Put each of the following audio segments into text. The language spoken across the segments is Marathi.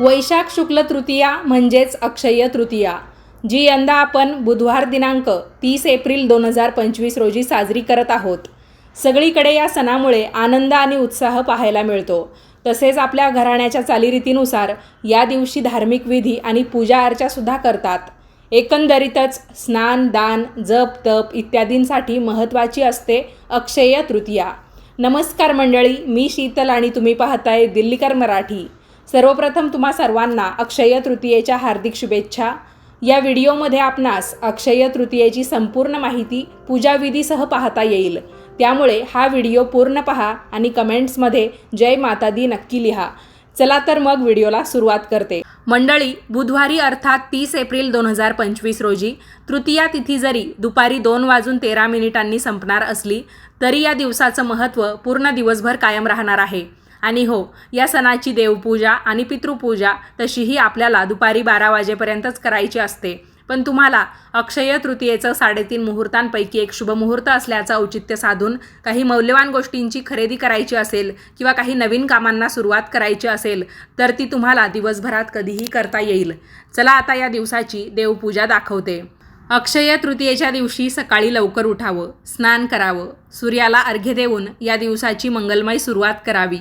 वैशाख शुक्ल तृतीया म्हणजेच अक्षय तृतीया जी यंदा आपण बुधवार दिनांक तीस एप्रिल दोन हजार पंचवीस रोजी साजरी करत आहोत. सगळीकडे या सणामुळे आनंद आणि उत्साह पाहायला मिळतो. तसेच आपल्या घराण्याच्या चालीरीतीनुसार या दिवशी धार्मिक विधी आणि पूजा अर्चासुद्धा करतात. एकंदरीतच स्नान दान जप तप इत्यादींसाठी महत्त्वाची असते अक्षय तृतीया. नमस्कार मंडळी मी शीतल आणि तुम्ही पाहताय दिल्लीकर मराठी. सर्वप्रथम तुम्हा सर्वांना अक्षय तृतीयेच्या हार्दिक शुभेच्छा. या व्हिडिओमध्ये आपणास अक्षय तृतीयेची संपूर्ण माहिती पूजाविधीसह पाहता येईल. त्यामुळे हा व्हिडिओ पूर्ण पहा आणि कमेंट्समध्ये जय माता दी नक्की लिहा. चला तर मग व्हिडिओला सुरुवात करते. मंडळी बुधवारी अर्थात तीस एप्रिल दोन हजार पंचवीस रोजी तृतीया तिथी जरी दुपारी दोन वाजून तेरा मिनिटांनी संपणार असली तरी या दिवसाचं महत्त्व पूर्ण दिवसभर कायम राहणार आहे. आणि हो या सणाची देवपूजा आणि पितृपूजा तशीही आपल्याला दुपारी बारा वाजेपर्यंतच करायची असते. पण तुम्हाला अक्षय तृतीयेचं साडेतीन मुहूर्तांपैकी एक शुभ मुहूर्त असल्याचं औचित्य साधून काही मौल्यवान गोष्टींची खरेदी करायची असेल किंवा काही नवीन कामांना सुरुवात करायची असेल तर ती तुम्हाला दिवसभरात कधीही करता येईल. चला आता या दिवसाची देवपूजा दाखवते. अक्षय तृतीयेच्या दिवशी सकाळी लवकर उठावं स्नान करावं सूर्याला अर्घ्य देऊन या दिवसाची मंगलमय सुरुवात करावी.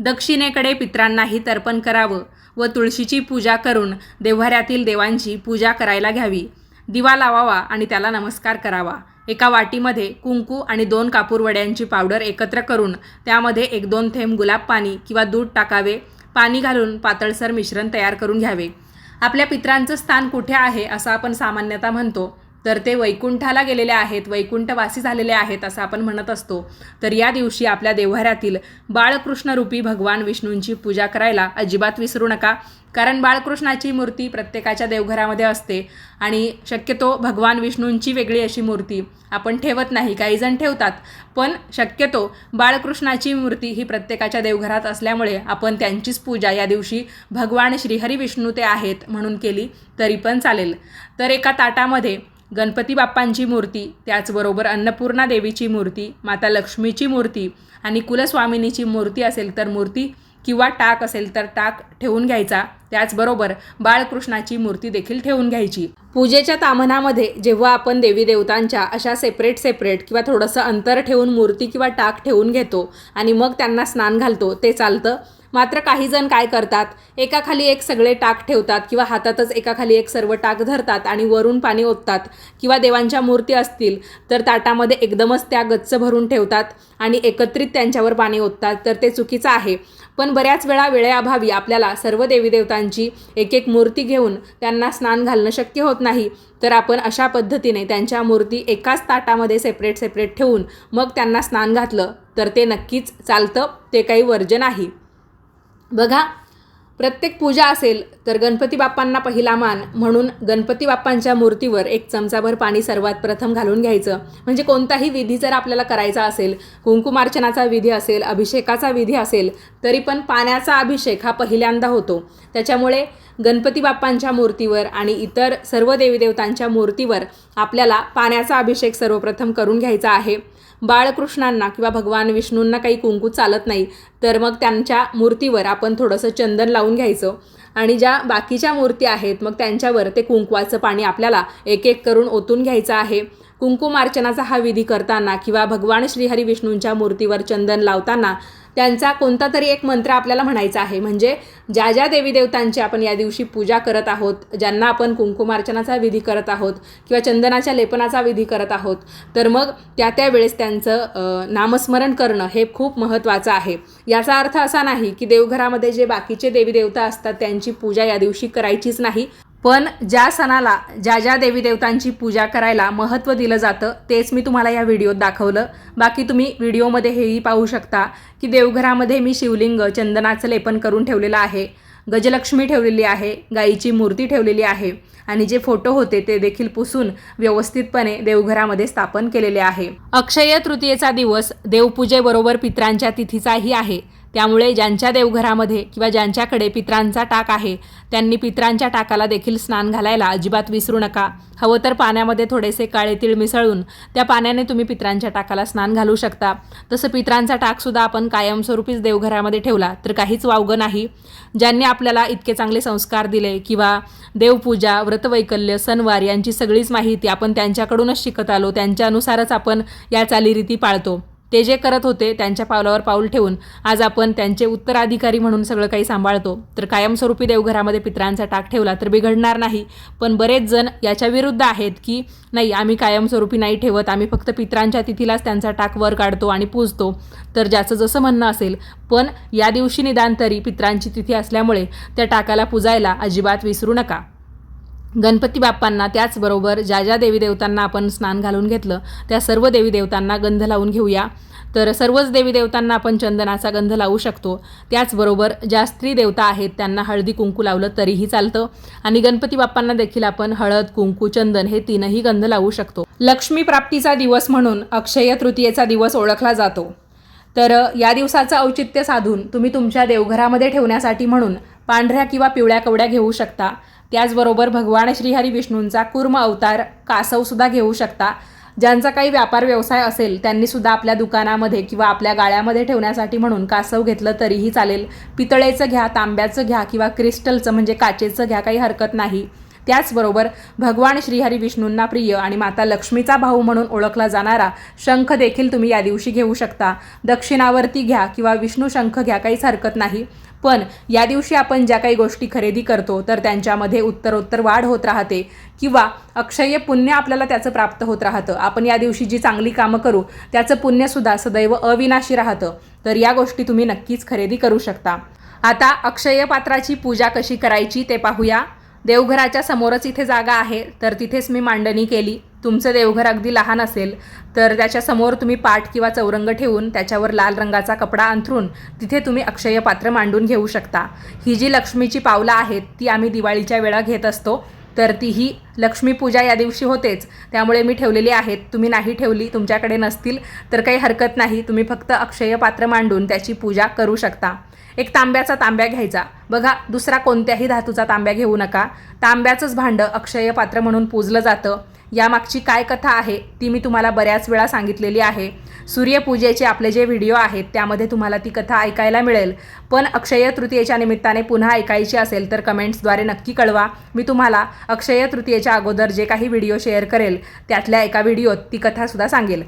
दक्षिणेकडे पित्रांनाही तर्पण करावं व तुळशीची पूजा करून देव्हाऱ्यातील देवांची पूजा करायला घ्यावी. दिवा लावावा आणि त्याला नमस्कार करावा. एका वाटीमध्ये कुंकू आणि दोन कापूरवड्यांची पावडर एकत्र करून त्यामध्ये एक दोन थेंब गुलाब पाणी किंवा दूध टाकावे. पाणी घालून पातळसर मिश्रण तयार करून घ्यावे. आपल्या पित्रांचं स्थान कुठे आहे असं आपण सामान्यतः म्हणतो. तर ते वैकुंठाला गेलेले आहेत वैकुंठवासी झालेले आहेत असं आपण म्हणत असतो. तर या दिवशी आपल्या देव्हाऱ्यातील बाळकृष्णरूपी भगवान विष्णूंची पूजा करायला अजिबात विसरू नका. कारण बाळकृष्णाची मूर्ती प्रत्येकाच्या देवघरामध्ये असते आणि शक्यतो भगवान विष्णूंची वेगळी अशी मूर्ती आपण ठेवत नाही. काही जण ठेवतात पण शक्यतो बाळकृष्णाची मूर्ती ही प्रत्येकाच्या देवघरात असल्यामुळे आपण त्यांचीच पूजा या दिवशी भगवान श्रीहरी विष्णू ते आहेत म्हणून केली तरी पण चालेल. तर एका ताटामध्ये गणपती बाप्पांची मूर्ती त्याचबरोबर अन्नपूर्णा देवीची मूर्ती माता लक्ष्मीची मूर्ती आणि कुलस्वामिनीची मूर्ती असेल तर मूर्ती किंवा टाक असेल तर टाक ठेवून घ्यायचा. त्याचबरोबर बाळकृष्णाची मूर्ती देखील ठेवून घ्यायची. पूजेच्या तामनामध्ये जेव्हा आपण देवी देवतांच्या अशा सेपरेट सेपरेट किंवा थोडंसं अंतर ठेवून मूर्ती किंवा टाक ठेवून घेतो आणि मग त्यांना स्नान घालतो ते चालतं. मात्र काही जण काय करतात? एकाखाली एक सगळे टाक ठेवतात किंवा हातातच एकाखाली एक सर्व टाक धरतात आणि वरून पाणी ओततात किंवा देवांच्या मूर्ती असतील तर ताटामध्ये एकदमच त्या गच्च भरून ठेवतात आणि एकत्रित त्यांच्यावर पाणी ओततात. तर ते चुकीचं आहे. पण बऱ्याच वेळा वेळेअभावी आपल्याला सर्व देवी देवतांची एक एक मूर्ती घेऊन त्यांना स्नान घालणं शक्य होत नाही. तर आपण अशा पद्धतीने त्यांच्या मूर्ती एकाच ताटामध्ये सेपरेट सेपरेट ठेवून मग त्यांना स्नान घातलं तर ते नक्कीच चालतं ते काही वर्ज नाही. बघा प्रत्येक पूजा असेल तर गणपती बाप्पांना पहिला मान म्हणून गणपती बाप्पांच्या मूर्तीवर एक चमचाभर पाणी सर्वात प्रथम घालून घ्यायचं. म्हणजे कोणताही विधी जर आपल्याला करायचा असेल कुंकुमार्चनाचा विधी असेल अभिषेकाचा विधी असेल तरी पण पाण्याचा अभिषेक हा पहिल्यांदा होतो. त्याच्यामुळे गणपती बाप्पांच्या मूर्तीवर आणि इतर सर्व देवीदेवतांच्या मूर्तीवर आपल्याला पाण्याचा अभिषेक सर्वप्रथम करून घ्यायचा आहे. बाळकृष्णांना किंवा भगवान विष्णूंना काही कुंकू चालत नाही तर मग त्यांच्या मूर्तीवर आपण थोडंसं चंदन लावून घ्यायचं. आणि ज्या बाकीच्या मूर्ती आहेत मग त्यांच्यावर ते कुंकवाचं पाणी आपल्याला एक एक करून ओतून घ्यायचं आहे. कुंकुमार्चनाचा हा विधी करताना किंवा भगवान श्रीहरी विष्णूंच्या मूर्तीवर चंदन लावताना त्यांचा कोणता तरी एक मंत्र आपल्याला म्हणायचा आहे. म्हणजे ज्या ज्या देवी देवतांची आपण या दिवशी पूजा करत आहोत ज्यांना आपण कुंकुमार्चनाचा विधी करत आहोत किंवा चंदनाच्या लेपनाचा विधी करत आहोत तर मग त्या त्या वेळेस त्यांचं नामस्मरण करणं हे खूप महत्त्वाचं आहे. याचा अर्थ असा नाही की देवघरामध्ये जे बाकीचे देवी देवता असतात त्यांची पूजा या दिवशी करायचीच नाही. पण ज्या सणाला ज्या ज्या देवी देवतांची पूजा करायला महत्त्व दिलं जातं तेच मी तुम्हाला या व्हिडिओत दाखवलं. बाकी तुम्ही व्हिडिओमध्ये हेही पाहू शकता की देवघरामध्ये मी शिवलिंग चंदनाचं लेपन करून ठेवलेलं आहे. गजलक्ष्मी ठेवलेली आहे गाईची मूर्ती ठेवलेली आहे आणि जे फोटो होते ते देखील पुसून व्यवस्थितपणे देवघरामध्ये स्थापन केलेले आहे. अक्षय तृतीयेचा दिवस देवपूजेबरोबर पित्रांच्या तिथीचाही आहे. त्यामुळे ज्यांच्या देवघरामध्ये किंवा ज्यांच्याकडे पित्रांचा टाक आहे त्यांनी पित्रांच्या टाकाला देखील स्नान घालायला अजिबात विसरू नका. हवं तर पाण्यामध्ये थोडेसे काळे तीळ मिसळून त्या पाण्याने तुम्ही पित्रांच्या टाकाला स्नान घालू शकता. तसं पित्रांचा टाकसुद्धा आपण कायमस्वरूपीच देवघरामध्ये ठेवला तर काहीच वावगं नाही. ज्यांनी आपल्याला इतके चांगले संस्कार दिले किंवा देवपूजा व्रतवैकल्य सणवार यांची सगळीच माहिती आपण त्यांच्याकडूनच शिकत आलो त्यांच्यानुसारच आपण या चालीरीती पाळतो. ते जे करत होते त्यांच्या पावलावर पाऊल ठेवून आज आपण त्यांचे उत्तराधिकारी म्हणून सगळं काही सांभाळतो. तर कायमस्वरूपी देवघरामध्ये पित्रांचा टाक ठेवला तर बिघडणार नाही. पण बरेच जण याच्या विरुद्ध आहेत की नाही आम्ही कायमस्वरूपी नाही ठेवत. आम्ही फक्त पित्रांच्या तिथीलाच त्यांचा टाक वर काढतो आणि पूजतो. तर ज्याचं जसं म्हणणं असेल पण या दिवशी निदान तरी पित्रांची तिथी असल्यामुळे त्या टाकाला पूजायला अजिबात विसरू नका. गणपती बाप्पांना त्याचबरोबर ज्या ज्या देवी देवतांना आपण स्नान घालून घेतलं त्या सर्व देवी देवतांना गंध लावून घेऊया. तर सर्वच देवी देवतांना आपण चंदनाचा गंध लावू शकतो. त्याचबरोबर ज्या स्त्री देवता आहेत त्यांना हळदी कुंकू लावलं तरीही चालतं. आणि गणपती बाप्पांना देखील आपण हळद कुंकू चंदन हे तीनही गंध लावू शकतो. लक्ष्मी प्राप्तीचा दिवस म्हणून अक्षय तृतीयेचा दिवस ओळखला जातो. तर या दिवसाचं औचित्य साधून तुम्ही तुमच्या देवघरामध्ये ठेवण्यासाठी म्हणून पांढऱ्या किंवा पिवळ्या कवड्या घेऊ शकता. त्याचबरोबर भगवान श्रीहरी विष्णूंचा कुर्म अवतार कासवसुद्धा घेऊ शकता. ज्यांचा काही व्यापार व्यवसाय असेल त्यांनीसुद्धा आपल्या दुकानामध्ये किंवा आपल्या गाळ्यामध्ये ठेवण्यासाठी म्हणून कासव घेतलं तरीही चालेल. पितळेचं घ्या तांब्याचं घ्या किंवा क्रिस्टलचं म्हणजे काचेचं घ्या काही हरकत नाही. त्याचबरोबर भगवान श्रीहरी विष्णूंना प्रिय आणि माता लक्ष्मीचा भाऊ म्हणून ओळखला जाणारा शंख देखील तुम्ही या दिवशी घेऊ शकता. दक्षिणावरती घ्या किंवा विष्णू शंख घ्या काहीच हरकत नाही. पण या दिवशी आपण ज्या काही गोष्टी खरेदी करतो तर त्यांच्यामध्ये उत्तरोत्तर वाढ होत राहते किंवा अक्षय पुण्य आपल्याला त्याचं प्राप्त होत राहतं. आपण या दिवशी जी चांगली कामं करू त्याचं पुण्यसुद्धा सदैव अविनाशी राहतं. तर या गोष्टी तुम्ही नक्कीच खरेदी करू शकता. आता अक्षय पात्राची पूजा कशी करायची ते पाहूया. देवघराच्या समोरच इथे जागा आहे तर तिथेच मी मांडणी केली. तुमचं देवघर अगदी लहान असेल तर त्याच्यासमोर तुम्ही पाट किंवा चौरंग ठेवून त्याच्यावर लाल रंगाचा कपडा अंथरून तिथे तुम्ही अक्षय पात्र मांडून घेऊ शकता. ही जी लक्ष्मीची पावलं आहेत ती आम्ही दिवाळीच्या वेळा घेत असतो तर तीही लक्ष्मीपूजा या दिवशी होतेच. त्यामुळे मी ठेवलेली आहेत. तुम्ही नाही ठेवली तुमच्याकडे नसतील तर काही हरकत नाही. तुम्ही फक्त अक्षय पात्र मांडून त्याची पूजा करू शकता. एक तांब्याचा तांब्या घ्यायचा. बघा दुसरा कोणत्याही धातूचा तांब्या घेऊ नका. तांब्याचंच भांडं अक्षय पात्र म्हणून पूजलं जातं. यामागची काय कथा आहे ती मी तुम्हाला बऱ्याच वेळा सांगितलेली आहे. सूर्यपूजेचे आपले जे व्हिडिओ आहेत त्यामध्ये तुम्हाला ती कथा ऐकायला मिळेल. पण अक्षय तृतीयेच्या निमित्ताने पुन्हा ऐकायची असेल तर कमेंट्सद्वारे नक्की कळवा. मी तुम्हाला अक्षय तृतीयेच्या अगोदर जे काही व्हिडिओ शेअर करेल त्यातल्या एका व्हिडिओत ती कथासुद्धा सांगेल.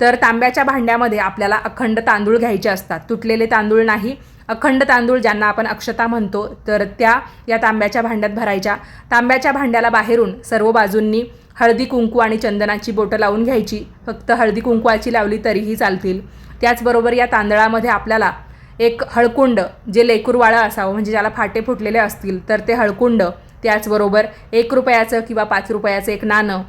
तर तांब्याच्या भांड्यामध्ये आपल्याला अखंड तांदूळ घ्यायचे असतात. तुटलेले तांदूळ नाही. अखंड तांदूळ ज्यांना आपण अक्षता म्हणतो तर त्या या तांब्याच्या भांड्यात भरायच्या. तांब्याच्या भांड्याला बाहेरून सर्व बाजूंनी हळदी कुंकू आणि चंदनाची बोटं लावून घ्यायची. फक्त हळदी कुंकवाची लावली तरीही चालतील. त्याचबरोबर या तांदळामध्ये आपल्याला एक हळकुंड जे लेकूरवाळं असावं म्हणजे ज्याला फाटे फुटलेले असतील तर ते हळकुंड त्याचबरोबर एक रुपयाचं किंवा पाच रुपयाचं एक नाणं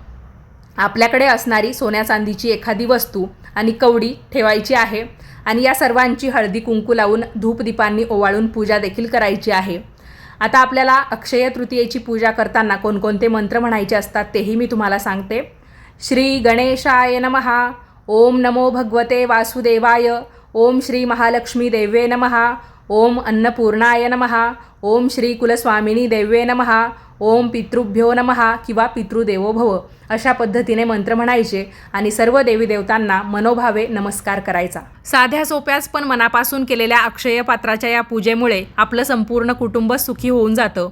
आपल्याकडे असणारी सोन्या चांदीची एखादी वस्तू आणि कवडी ठेवायची आहे. आणि या सर्वांची हळदी कुंकू लावून धूपदीपांनी ओवाळून पूजा देखील करायची आहे. आता आपल्याला अक्षय तृतीयेची पूजा करताना कोणकोणते मंत्र म्हणायचे असतात तेही मी तुम्हाला सांगते. श्री गणेशाय नमहा ओम नमो भगवते वासुदेवाय. ओम श्री महालक्ष्मी देवे नमहा ओम अन्नपूर्णाय नमहा ओम श्री कुलस्वामिनी देवे नमहा ओम पितृभ्यो नमहा किंवा पितृदेवो भव अशा पद्धतीने मंत्र म्हणायचे आणि सर्व देवी देवतांना मनोभावे नमस्कार करायचा. साध्या सोप्याच पण मनापासून केलेल्या अक्षय पात्राच्या या पूजेमुळे आपलं संपूर्ण कुटुंब सुखी होऊन जातं.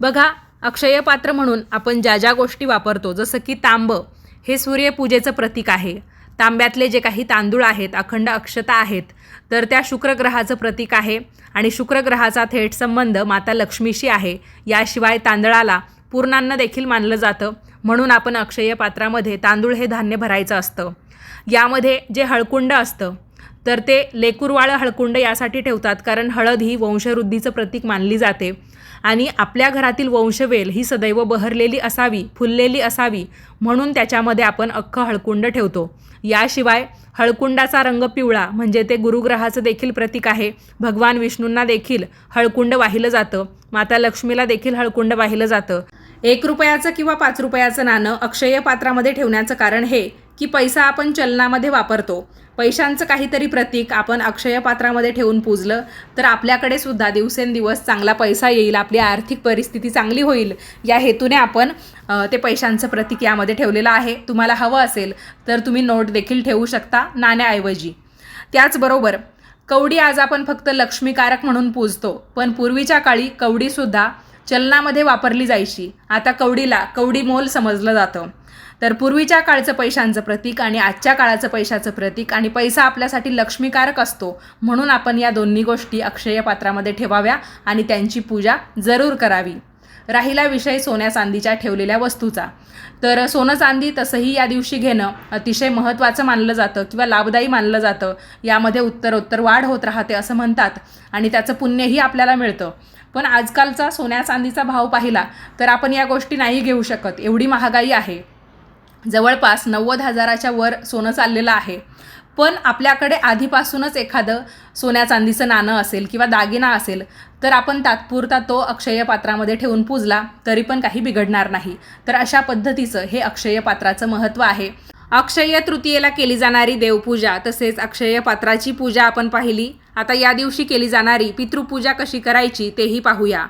बघा अक्षय पात्र म्हणून आपण ज्या ज्या गोष्टी वापरतो जसं की तांब हे सूर्यपूजेचं प्रतीक आहे. तांब्यातले जे काही तांदूळ आहेत अखंड अक्षता आहेत तर त्या शुक्रग्रहाचं प्रतीक आहे. आणि शुक्रग्रहाचा थेट संबंध माता लक्ष्मीशी आहे. याशिवाय तांदळाला पूर्णान्न देखील मानलं जातं. म्हणून आपण अक्षय पात्रामध्ये तांदूळ हे धान्य भरायचं असतं. यामध्ये जे हळकुंड असतं तर ते लेकुरवाळं हळकुंड यासाठी ठेवतात कारण हळद ही वंशवृद्धीचं प्रतीक मानली जाते. आणि आपल्या घरातील वंशवेल ही सदैव बहरलेली असावी फुललेली असावी म्हणून त्याच्यामध्ये आपण अख्खं हळकुंड ठेवतो. याशिवाय हळकुंडाचा रंग पिवळा म्हणजे ते गुरुग्रहाचं देखील प्रतीक आहे. भगवान विष्णूंना देखील हळकुंड वाहिलं जातं. माता लक्ष्मीला देखील हळकुंड वाहिलं जातं. एक रुपयाचं किंवा पाच रुपयाचं नाणं अक्षय पात्रामध्ये ठेवण्याचं कारण हे की पैसा आपण चलनामध्ये वापरतो. पैशांचं काहीतरी प्रतीक आपण अक्षय पात्रामध्ये ठेवून पूजलं तर आपल्याकडे सुद्धा दिवसेंदिवस चांगला पैसा येईल आपली आर्थिक परिस्थिती चांगली होईल या हेतूने आपण ते पैशांचं प्रतीक यामध्ये ठेवलेलं आहे. तुम्हाला हवं असेल तर तुम्ही नोट देखील ठेवू शकता नाण्याऐवजी. त्याचबरोबर कवडी आज आपण फक्त लक्ष्मीकारक म्हणून पूजतो पण पूर्वीच्या काळी कवडीसुद्धा चलनामध्ये वापरली जायची. आता कवडीला कवडी मोल समजलं जातं. तर पूर्वीच्या काळचं पैशांचं प्रतीक आणि आजच्या काळाचं पैशाचं प्रतीक आणि पैसा आपल्यासाठी लक्ष्मीकारक असतो म्हणून आपण या दोन्ही गोष्टी अक्षय पात्रामध्ये ठेवाव्या आणि त्यांची पूजा जरूर करावी. राहिला विषय सोन्या चांदीच्या ठेवलेल्या वस्तूचा. तर सोनं चांदी तसंही या दिवशी घेणं अतिशय महत्त्वाचं मानलं जातं किंवा लाभदायी मानलं जातं. यामध्ये उत्तरोत्तर वाढ होत राहते असं म्हणतात आणि त्याचं पुण्यही आपल्याला मिळतं. पण आजकालचा सोन्या चांदीचा भाव पाहिला तर आपण या गोष्टी नाही घेऊ शकत. एवढी महागाई आहे. जवळपास नव्वद हजाराच्या वर सोनं चाललेलं आहे. पण आपल्याकडे आधीपासूनच एखादं सोन्या चांदीचं नाणं असेल किंवा दागिना असेल तर आपण तात्पुरता तो अक्षय पात्रामध्ये ठेवून पूजला तरी पण काही बिघडणार नाही. तर अशा पद्धतीचं हे अक्षय पात्राचं महत्त्व आहे. अक्षय तृतीयेला केली जाणारी देवपूजा तसेच अक्षय पात्राची पूजा आपण पाहिली. आता या दिवशी केली जाणारी पितृपूजा कशी करायची तेही पाहूया.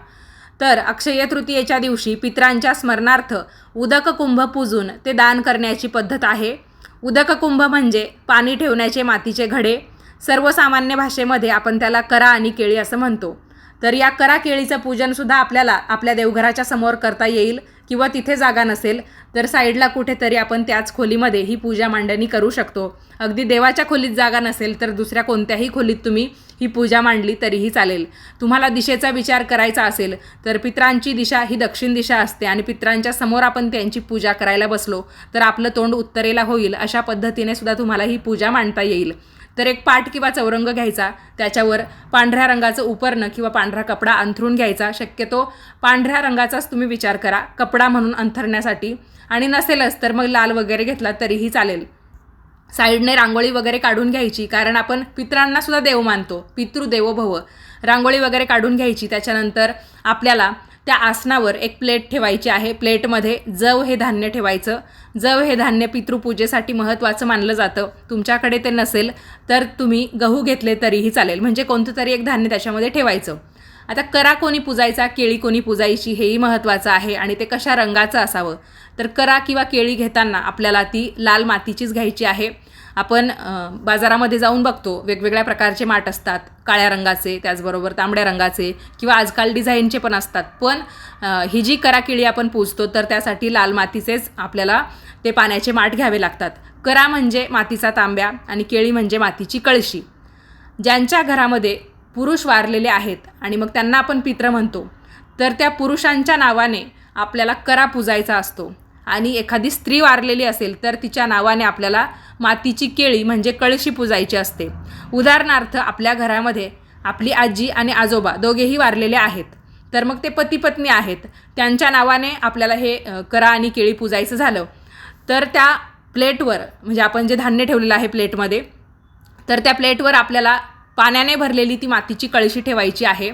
तर अक्षय तृतीयेच्या दिवशी पित्रांच्या स्मरणार्थ उदक कुंभ पूजून ते दान करण्याची पद्धत आहे. उदक कुंभ म्हणजे पाणी ठेवण्याचे मातीचे घडे. सर्वसामान्य भाषेमध्ये आपण त्याला करा आणि केळी असं म्हणतो. तर या करा केळीचं पूजनसुद्धा आपल्याला आपल्या देवघराच्या समोर करता येईल. किंवा तिथे जागा नसेल तर साईडला कुठेतरी आपण त्याच खोलीमध्ये ही पूजा मांडणी करू शकतो. अगदी देवाच्या खोलीत जागा नसेल तर दुसऱ्या कोणत्याही खोलीत तुम्ही ही पूजा मांडली तरीही चालेल. तुम्हाला दिशेचा विचार करायचा असेल तर पित्रांची दिशा ही दक्षिण दिशा असते आणि पित्रांच्या समोर आपण त्यांची पूजा करायला बसलो तर आपलं तोंड उत्तरेला होईल अशा पद्धतीने सुद्धा तुम्हाला ही पूजा मांडता येईल. तर एक पाट किंवा चौरंग घ्यायचा त्याच्यावर पांढऱ्या रंगाचं उपरणं किंवा पांढरा कपडा अंथरून घ्यायचा. शक्यतो पांढऱ्या रंगाचाच तुम्ही विचार करा कपडा म्हणून अंथरण्यासाठी. आणि नसेलच तर मग लाल वगैरे घेतला तरीही चालेल. साईडने रांगोळी वगैरे काढून घ्यायची कारण आपण पित्रांना सुद्धा देव मानतो पितृदेवो भव रांगोळी वगैरे काढून घ्यायची त्याच्यानंतर आपल्याला त्या आसनावर एक प्लेट ठेवायची आहे. प्लेटमध्ये जव हे धान्य ठेवायचं. जव हे धान्य पितृपूजेसाठी महत्त्वाचं मानलं जातं. तुमच्याकडे ते नसेल तर तुम्ही गहू घेतले तरीही चालेल. म्हणजे कोणतं तरी एक धान्य त्याच्यामध्ये ठेवायचं. आता करा कोणी पूजायचा केळी कोणी पुजायची हेही महत्त्वाचं आहे आणि ते कशा रंगाचं असावं? तर करा किंवा केळी घेताना आपल्याला ती लाल मातीचीच घ्यायची आहे. आपण बाजारामध्ये जाऊन बघतो वेगवेगळ्या प्रकारचे माठ असतात काळ्या रंगाचे त्याचबरोबर तांबड्या रंगाचे किंवा आजकाल डिझाईनचे पण असतात. पण ही जी करा केळी आपण पूजतो तर त्यासाठी लाल मातीचेच आपल्याला ते पाण्याचे माठ घ्यावे लागतात. करा म्हणजे मातीचा तांब्या आणि केळी म्हणजे मातीची कळशी. ज्यांच्या घरामध्ये पुरुष वारलेले आहेत आणि मग त्यांना आपण पित्र म्हणतो तर त्या पुरुषांच्या नावाने आपल्याला करा पूजायचा असतो. आणि एखादी स्त्री वारलेली असेल तर तिच्या नावाने आपल्याला मातीची केळी म्हणजे कळशी पूजायची असते. उदाहरणार्थ आपल्या घरामध्ये आपली आजी आणि आजोबा दोघेही वारलेले आहेत. तर मग ते पती पत्नी आहेत. त्यांच्या नावाने आपल्याला हे करा आणि केळी पूजायचं झालं. तर त्या प्लेटवर म्हणजे आपण जे धान्य ठेवलेलं आहे प्लेटमध्ये तर त्या प्लेटवर आपल्याला पाण्याने भरलेली ती मातीची कळशी ठेवायची आहे.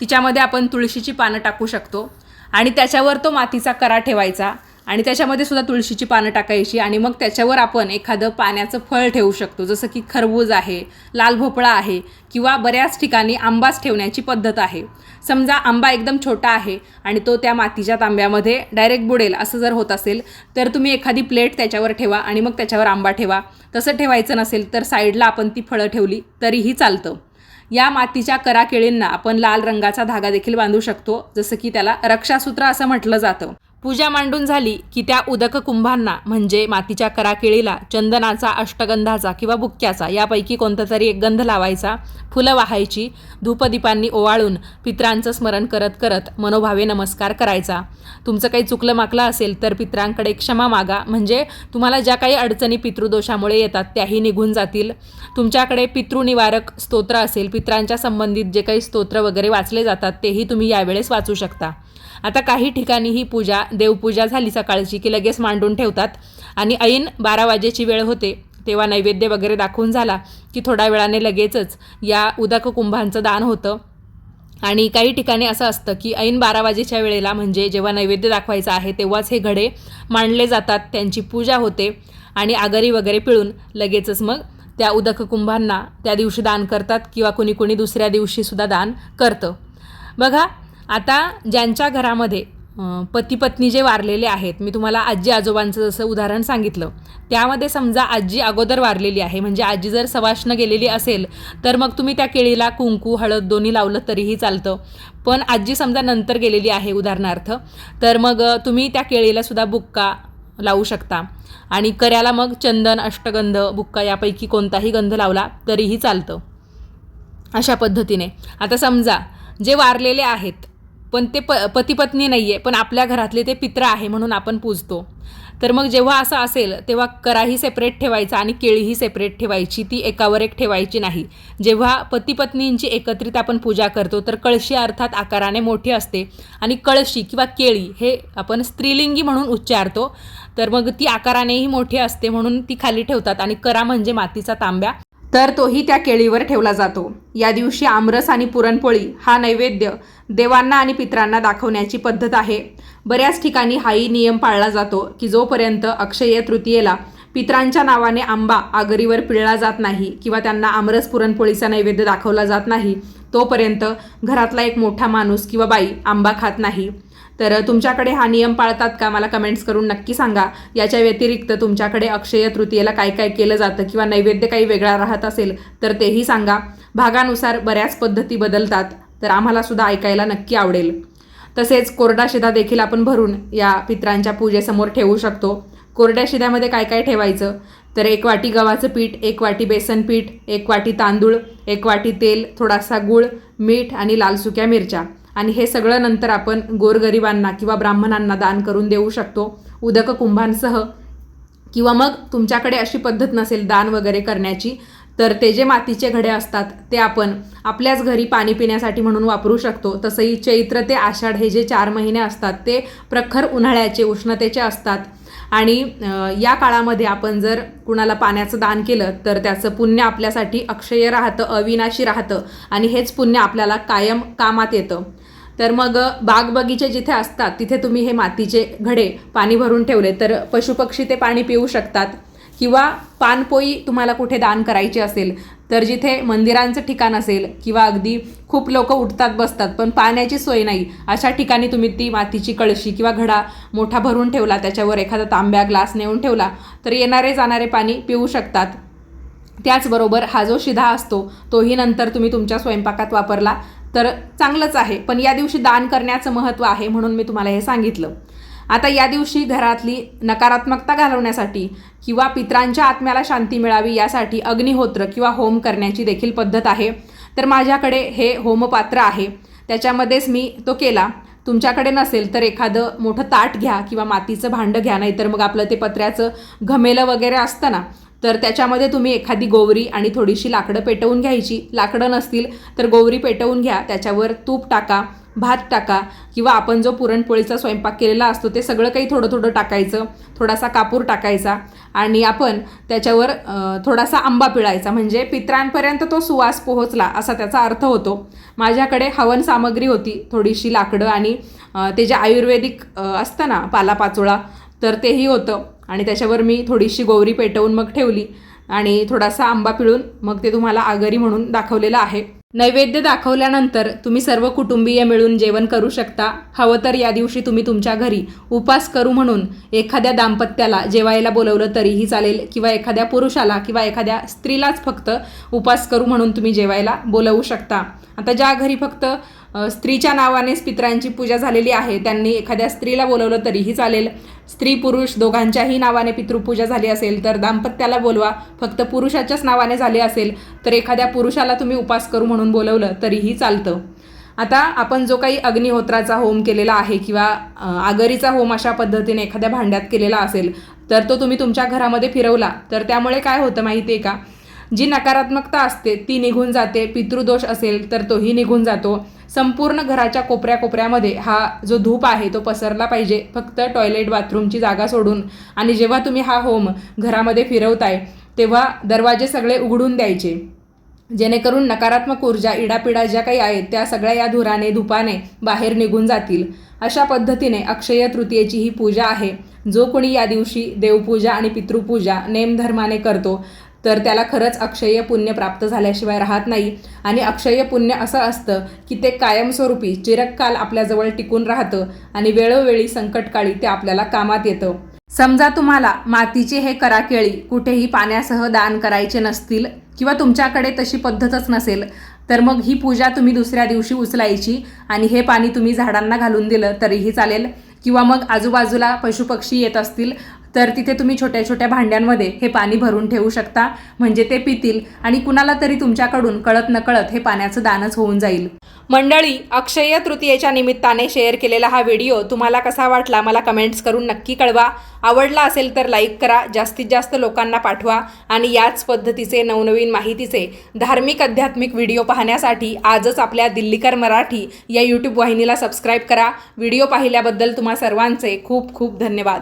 तिच्यामध्ये आपण तुळशीची पानं टाकू शकतो. आणि त्याच्यावर तो मातीचा करा ठेवायचा. आणि त्याच्यामध्ये सुद्धा तुळशीची पानं टाकायची आणि मग त्याच्यावर आपण एखादं पाण्याचं फळ ठेवू शकतो. जसं की खरबूज आहे लाल भोपळा आहे किंवा बऱ्याच ठिकाणी आंबाच ठेवण्याची पद्धत आहे. समजा आंबा एकदम छोटा आहे आणि तो त्या मातीच्या तांब्यामध्ये डायरेक्ट बुडेल असं जर होत असेल तर तुम्ही एखादी प्लेट त्याच्यावर ठेवा आणि मग त्याच्यावर आंबा ठेवा. तसं ठेवायचं नसेल तर साईडला आपण ती फळं ठेवली तरीही चालतं. या मातीच्या कराकेळींना आपण लाल रंगाचा धागा देखील बांधू शकतो जसं की त्याला रक्षासूत्र असं म्हटलं जातं. पूजा मांडून झाली की त्या उदक कुंभांना म्हणजे मातीच्या कराकिळीला चंदनाचा अष्टगंधाचा किंवा बुक्क्याचा यापैकी कोणता तरी एक गंध लावायचा फुलं वाहायची धूपदीपांनी ओवाळून पित्रांचं स्मरण करत करत मनोभावे नमस्कार करायचा. तुमचं काही चुकलं माकलं असेल तर पित्रांकडे क्षमा मागा म्हणजे तुम्हाला ज्या काही अडचणी पितृदोषामुळे येतात त्याही निघून जातील. तुमच्याकडे पितृनिवारक स्तोत्र असेल पित्रांच्या संबंधित जे काही स्तोत्र वगैरे वाचले जातात तेही तुम्ही यावेळेस वाचू शकता. आता काही ठिकाणी ही पूजा देवपूजा झाली सकाळची की लगेच मांडून ठेवतात. आणि ऐन बारा वाजेची वेळ होते तेव्हा नैवेद्य वगैरे दाखवून झाला की थोड्या वेळाने लगेचच या उदक कुंभांचं दान होतं. आणि काही ठिकाणी असं असतं की ऐन बारा वाजेच्या वेळेला म्हणजे जेव्हा नैवेद्य दाखवायचं आहे तेव्हाच हे घडे मांडले जातात त्यांची पूजा होते आणि आगरी वगैरे पिळून लगेचच मग त्या उदक कुंभांना त्या दिवशी दान करतात किंवा कुणी कुणी दुसऱ्या दिवशीसुद्धा दान करतं. बघा आता ज्यांच्या घरामध्ये पती पत्नी जे वारलेले आहेत मी तुम्हाला आजी आजोबांचं जसं उदाहरण सांगितलं त्यामध्ये समजा आजी अगोदर वारलेली आहे म्हणजे आजी जर सवाष्ण गेलेली असेल तर मग तुम्ही त्या केळीला कुंकू हळद दोन्ही लावलं तरीही चालतं. पण आजी समजा नंतर गेलेली आहे उदाहरणार्थ तर मग तुम्ही त्या केळीला सुद्धा बुक्का लावू शकता. आणि कर्याला मग चंदन अष्टगंध बुक्का यापैकी कोणताही गंध लावला तरीही चालतं. अशा पद्धतीने. आता समजा जे वारलेले आहेत पण ते प पतीपत्नी नाही आहे पण आपल्या घरातले ते पित्र आहे म्हणून आपण पूजतो. तर मग जेव्हा असं असेल तेव्हा कराही सेपरेट ठेवायचा आणि केळीही सेपरेट ठेवायची. ती एकावर एक ठेवायची नाही. जेव्हा पतीपत्नींची एकत्रित आपण पूजा करतो तर कळशी अर्थात आकाराने मोठी असते आणि कळशी किंवा केळी हे आपण स्त्रीलिंगी म्हणून उच्चारतो. तर मग ती आकारानेही मोठी असते म्हणून ती खाली ठेवतात आणि करा म्हणजे मातीचा तांब्या. तर तोही त्या केळीवर ठेवला जातो. या दिवशी आमरस आणि पुरणपोळी हा नैवेद्य देवांना आणि पित्रांना दाखवण्याची पद्धत आहे. बऱ्याच ठिकाणी हाही नियम पाळला जातो की जोपर्यंत अक्षय तृतीयेला पित्रांच्या नावाने आंबा आगरीवर पिळला जात नाही किंवा त्यांना आमरस पुरणपोळीचा नैवेद्य दाखवला जात नाही तोपर्यंत घरातला एक मोठा माणूस किंवा बाई आंबा खात नाही. तर तुमच्याकडे हा नियम पाळतात का? मला कमेंट्स करून नक्की सांगा. याच्या व्यतिरिक्त तुमच्याकडे अक्षय तृतीयेला काय काय केलं जातं किंवा नैवेद्य काही वेगळा राहत असेल तर तेही सांगा. भागानुसार बऱ्याच पद्धती बदलतात तर आम्हाला सुद्धा ऐकायला नक्की आवडेल. तसेच कोरडा शिधा देखील आपण भरून या पित्रांच्या पूजेसमोर ठेवू शकतो. कोरड्या शिध्यामध्ये काय काय ठेवायचं? तर एक वाटी गव्हाचं पीठ एक वाटी बेसन पीठ एक वाटी तांदूळ एक वाटी तेल थोडासा गूळ मीठ आणि लाल सुक्या मिरच्या. आणि हे सगळं नंतर आपण गोरगरिबांना किंवा ब्राह्मणांना दान करून देऊ शकतो. उदक कुंभांसह किंवा मग तुमच्याकडे अशी पद्धत नसेल दान वगैरे करण्याची तर ते जे मातीचे घडे असतात ते आपण आपल्याच घरी पाणी पिण्यासाठी म्हणून वापरू शकतो. तसंही चैत्र ते आषाढ हे जे चार महिने असतात ते प्रखर उन्हाळ्याचे उष्णतेचे असतात. आणि या काळामध्ये आपण जर कुणाला पाण्याचं दान केलं तर त्याचं पुण्य आपल्यासाठी अक्षय राहतं अविनाशी राहतं. आणि हेच पुण्य आपल्याला कायम कामात येतं. तर मग बाग बगीचे जिथे असतात तिथे तुम्ही हे मातीचे घडे पाणी भरून ठेवले तर पशुपक्षी ते पाणी पिऊ शकतात. किंवा पानपोई तुम्हाला कुठे दान करायची असेल तर जिथे मंदिरांचं ठिकाण असेल किंवा अगदी खूप लोक उठतात बसतात पण पाण्याची सोय नाही अशा ठिकाणी तुम्ही ती मातीची कळशी किंवा घडा मोठा भरून ठेवला त्याच्यावर एखादा तांब्या ग्लास नेऊन ठेवला तर येणारे जाणारे पाणी पिऊ शकतात. त्याचबरोबर हा जो शिधा असतो तोही नंतर तुम्ही तुमच्या स्वयंपाकात वापरला. तर चांगलंच आहे. पण या दिवशी दान करण्याचं महत्त्व आहे म्हणून मी तुम्हाला हे सांगितलं. आता या दिवशी घरातली नकारात्मकता घालवण्यासाठी किंवा पित्रांच्या आत्म्याला शांती मिळावी यासाठी अग्निहोत्र किंवा होम करण्याची देखील पद्धत आहे. तर माझ्याकडे हे होमपात्र आहे. त्याच्यामध्येच मी तो केला. तुमच्याकडे नसेल तर एखादं मोठं ताट घ्या किंवा मातीचं भांडं घ्या नाहीतर मग आपलं ते पत्र्याचं घमेलं वगैरे असतं ना तर त्याच्यामध्ये तुम्ही एखादी गोवरी आणि थोडीशी लाकडं पेटवून घ्यायची. लाकडं नसतील तर गोवरी पेटवून घ्या. त्याच्यावर तूप टाका भात टाका किंवा आपण जो पुरणपोळीचा स्वयंपाक केलेला असतो ते सगळं काही थोडं थोडं टाकायचं. थोडासा कापूर टाकायचा आणि आपण त्याच्यावर थोडासा आंबा पिळायचा. म्हणजे पित्रांपर्यंत तो सुवास पोहोचला असा त्याचा अर्थ होतो. माझ्याकडे हवन सामग्री होती थोडीशी लाकडं आणि ते जे आयुर्वेदिक असतं ना पालापाचोळा तर तेही होतं. आणि त्याच्यावर मी थोडीशी गोवरी पेटवून मग ठेवली आणि थोडासा आंबा पिळून मग ते तुम्हाला आगरी म्हणून दाखवलेलं आहे. नैवेद्य दाखवल्यानंतर तुम्ही सर्व कुटुंबीय मिळून जेवण करू शकता. हवं तर या दिवशी तुम्ही तुमच्या घरी उपास करू म्हणून एखाद्या दाम्पत्याला जेवायला बोलवलं तरीही चालेल किंवा एखाद्या पुरुषाला किंवा एखाद्या स्त्रीलाच फक्त उपास करू म्हणून तुम्ही जेवायला बोलवू शकता. आता ज्या घरी फक्त स्त्रीच्या नावानेच पित्रांची पूजा झालेली आहे. त्यांनी एखाद्या स्त्रीला बोलवलं तरीही चालेल. स्त्री पुरुष दोघांच्याही नावाने पितृपूजा झाली असेल तर दाम्पत्याला बोलवा. फक्त पुरुषाच्याच नावाने झाली असेल तर एखाद्या पुरुषाला तुम्ही उपास करू म्हणून बोलवलं तरीही चालतं. आता आपण जो काही अग्निहोत्राचा होम केलेला आहे किंवा आगरीचा होम अशा पद्धतीने एखाद्या भांड्यात केलेला असेल तर तो तुम्ही तुमच्या घरामध्ये फिरवला. तर त्यामुळे काय होतं माहिती आहे का? जी नकारात्मकता असते ती निघून जाते पितृदोष असेल तर तोही निघून जातो. संपूर्ण घराच्या कोपऱ्या कोपऱ्यामध्ये हा जो धूप आहे तो पसरला पाहिजे. फक्त टॉयलेट बाथरूमची जागा सोडून. आणि जेव्हा तुम्ही हा होम घरामध्ये फिरवताय तेव्हा दरवाजे सगळे उघडून द्यायचे. जेणेकरून नकारात्मक ऊर्जा इडापिडा ज्या काही आहेत त्या सगळ्या या धुराने धुपाने बाहेर निघून जातील. अशा पद्धतीने अक्षय तृतीयेची ही पूजा आहे. जो कोणी या दिवशी देवपूजा आणि पितृपूजा नेमधर्माने करतो तर त्याला खरंच अक्षय पुण्य प्राप्त झाल्याशिवाय राहत नाही. आणि अक्षय पुण्य असं असतं की ते कायमस्वरूपी चिरककाल आपल्याजवळ टिकून राहतं आणि वेळोवेळी संकटकाळी ते आपल्याला कामात येतं. समजा तुम्हाला मातीचे हे कराकेळी कुठेही पाण्यासह दान करायचे नसतील किंवा तुमच्याकडे तशी पद्धतच नसेल तर मग ही पूजा तुम्ही दुसऱ्या दिवशी उचलायची आणि हे पाणी तुम्ही झाडांना घालून दिलं तरीही चालेल. किंवा मग आजूबाजूला पशुपक्षी येत असतील तर तिथे तुम्ही छोट्या छोट्या भांड्यांमध्ये हे पाणी भरून ठेवू शकता म्हणजे ते पितील आणि कुणाला तरी तुमच्याकडून कळत नकळत हे पाण्याचं दानच होऊन जाईल. मंडळी अक्षय तृतीयेच्या निमित्ताने शेअर केलेला हा व्हिडिओ तुम्हाला कसा वाटला मला कमेंट्स करून नक्की कळवा. आवडला असेल तर लाईक करा जास्तीत जास्त लोकांना पाठवा आणि याच पद्धतीचे नवनवीन माहितीचे धार्मिक आध्यात्मिक व्हिडिओ पाहण्यासाठी आजच आपल्या दिल्लीकर मराठी या यूट्यूब वाहिनीला सबस्क्राईब करा. व्हिडिओ पाहिल्याबद्दल तुम्हा सर्वांचे खूप खूप धन्यवाद.